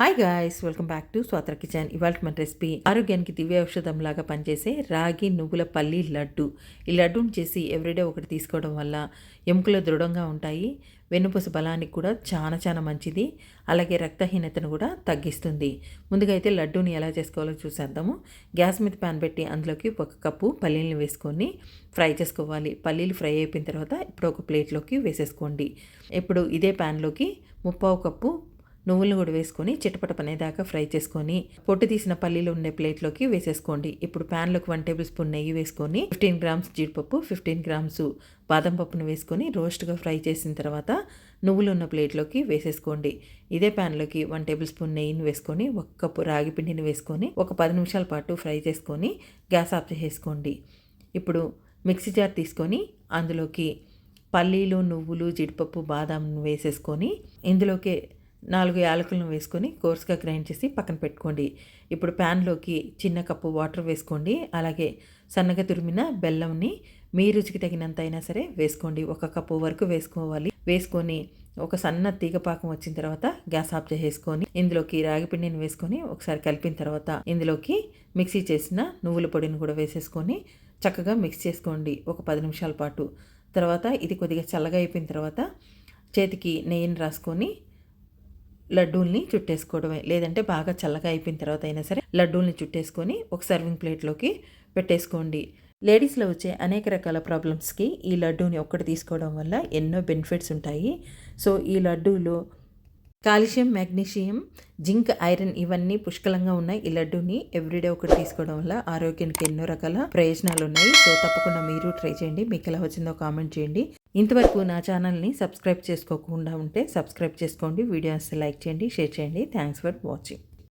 Hi guys welcome back to Swathra kitchen ఇవాళ మన recipe ఆరోగ్యానికి దివ్య ఔషధం లాగా పనిచేసే రాగి నువ్వుల పల్లి లడ్డు. ఈ లడ్డూని చేసి ఎవ్రీడే ఒకటి తీసుకోవడం వల్ల ఎముకలు దృఢంగా ఉంటాయి వెన్నుపూస బలానికి కూడా చాలా చాలా మంచిది అలాగే రక్తహీనతను కూడా తగ్గిస్తుంది. ముందుగా అయితే లడ్డూని ఎలా చేసుకోవాలో చూసేద్దాము. గ్యాస్ మీద ప్యాన్ పెట్టి అందులోకి ఒక కప్పు పల్లీలను వేసుకొని ఫ్రై చేసుకోవాలి. పల్లీలు ఫ్రై అయిపోయిన తర్వాత ఇప్పుడు ఒక ప్లేట్లోకి వేసేసుకోండి. ఇప్పుడు ఇదే ప్యాన్లోకి ముప్పావు కప్పు నువ్వులను కూడా వేసుకొని చిటపట పనేదాకా ఫ్రై చేసుకొని పొట్టు తీసిన పల్లీలు ఉండే ప్లేట్లోకి వేసేసుకోండి. ఇప్పుడు ప్యాన్లోకి వన్ టేబుల్ స్పూన్ నెయ్యి వేసుకొని ఫిఫ్టీన్ గ్రామ్స్ జీడిపప్పు ఫిఫ్టీన్ గ్రామ్స్ బాదం పప్పును వేసుకొని రోస్ట్గా ఫ్రై చేసిన తర్వాత నువ్వులు ఉన్న ప్లేట్లోకి వేసేసుకోండి. ఇదే ప్యాన్లోకి వన్ టేబుల్ స్పూన్ నెయ్యిని వేసుకొని ఒక కప్పు రాగి పిండిని వేసుకొని ఒక పది నిమిషాల పాటు ఫ్రై చేసుకొని గ్యాస్ ఆఫ్ చేసేసుకోండి. ఇప్పుడు మిక్సీ జార్ తీసుకొని అందులోకి పల్లీలు నువ్వులు జీడిపప్పు బాదాం వేసేసుకొని ఇందులోకి నాలుగు యాలకులను వేసుకొని కోర్స్గా గ్రైండ్ చేసి పక్కన పెట్టుకోండి. ఇప్పుడు ప్యాన్లోకి చిన్న కప్పు వాటర్ వేసుకోండి. అలాగే సన్నగా తురిమిన బెల్లంని మీ రుచికి తగినంత అయినా సరే వేసుకోండి. ఒక కప్పు వరకు వేసుకోవాలి. వేసుకొని ఒక సన్న తీగపాకం వచ్చిన తర్వాత గ్యాస్ ఆఫ్ చేసేసుకొని ఇందులోకి రాగిపిండిని వేసుకొని ఒకసారి కలిపిన తర్వాత ఇందులోకి మిక్సీ చేసిన నువ్వుల పొడిని కూడా వేసేసుకొని చక్కగా మిక్స్ చేసుకోండి. ఒక పది నిమిషాల పాటు. తర్వాత ఇది కొద్దిగా చల్లగా అయిపోయిన తర్వాత చేతికి నెయ్యిని రాసుకొని లడ్డూల్ని చుట్టేసుకోవడమే. లేదంటే బాగా చల్లగా అయిపోయిన తర్వాత అయినా సరే లడ్డూల్ని చుట్టేసుకొని ఒక సర్వింగ్ ప్లేట్లోకి పెట్టేసుకోండి. లేడీస్లో వచ్చే అనేక రకాల ప్రాబ్లమ్స్కి ఈ లడ్డూని ఒక్కటి తీసుకోవడం వల్ల ఎన్నో బెనిఫిట్స్ ఉంటాయి. సో ఈ లడ్డూలో కాల్షియం మెగ్నీషియం జింక్ ఐరన్ ఇవన్నీ పుష్కలంగా ఉన్నాయి. ఈ లడ్డూని ఎవ్రీడే ఒకటి తీసుకోవడం వల్ల ఆరోగ్యానికి ఎన్నో రకాల ప్రయోజనాలు ఉన్నాయి. సో తప్పకుండా మీరు ట్రై చేయండి. మీకు ఎలా వచ్చిందో కామెంట్ చేయండి. ఇంతవరకు నా ఛానల్ని సబ్స్క్రైబ్ చేసుకోకుండా ఉంటే సబ్స్క్రైబ్ చేసుకోండి. వీడియోస్ లైక్ చేయండి షేర్ చేయండి. Thanks for watching.